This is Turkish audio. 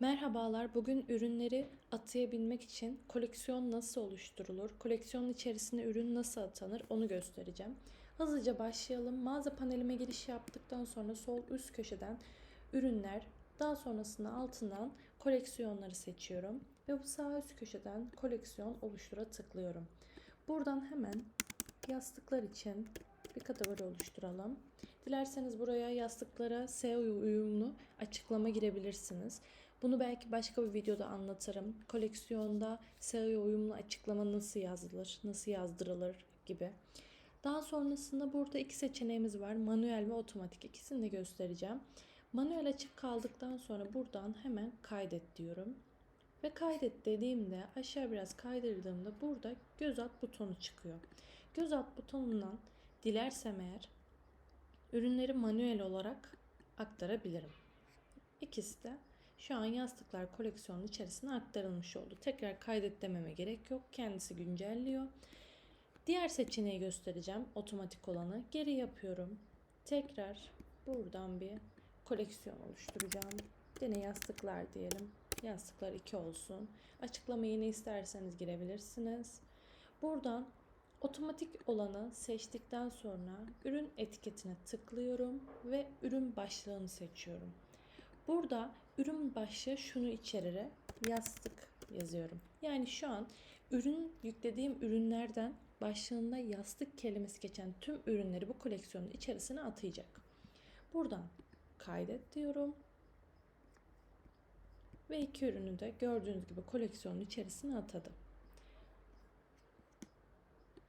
Merhabalar. Bugün ürünleri atayabilmek için koleksiyon nasıl oluşturulur? Koleksiyonun içerisine ürün nasıl atanır? Onu göstereceğim. Hızlıca başlayalım. Mağaza panelime giriş yaptıktan sonra sol üst köşeden ürünler, daha sonrasında altından koleksiyonları seçiyorum ve bu sağ üst köşeden koleksiyon oluştura tıklıyorum. Buradan hemen yastıklar için bir kategori oluşturalım. Dilerseniz buraya yastıklara SEO uyumlu açıklama girebilirsiniz. Bunu belki başka bir videoda anlatırım. Koleksiyonda SEO uyumlu açıklama nasıl yazılır, nasıl yazdırılır gibi. Daha sonrasında burada iki seçeneğimiz var. Manuel ve otomatik. İkisini de göstereceğim. Manuel açık kaldıktan sonra buradan hemen kaydet diyorum. Ve kaydet dediğimde aşağı biraz kaydırdığımda burada göz at butonu çıkıyor. Göz at butonundan dilersem eğer ürünleri manuel olarak aktarabilirim. İkisi de şu an yastıklar koleksiyonun içerisine aktarılmış oldu. Tekrar kaydet dememe gerek yok. Kendisi güncelliyor. Diğer seçeneği göstereceğim. Otomatik olanı. Geri yapıyorum. Tekrar buradan bir koleksiyon oluşturacağım. Yine yastıklar diyelim. Yastıklar 2 olsun. Açıklamayı ne isterseniz girebilirsiniz. Buradan otomatik olanı seçtikten sonra ürün etiketine tıklıyorum ve ürün başlığını seçiyorum. Burada ürün başlığı şunu içerir. Yastık yazıyorum. Yani şu an ürün yüklediğim ürünlerden başlığında yastık kelimesi geçen tüm ürünleri bu koleksiyonun içerisine atayacak. Buradan kaydet diyorum. Ve iki ürünü de gördüğünüz gibi koleksiyonun içerisine atadım.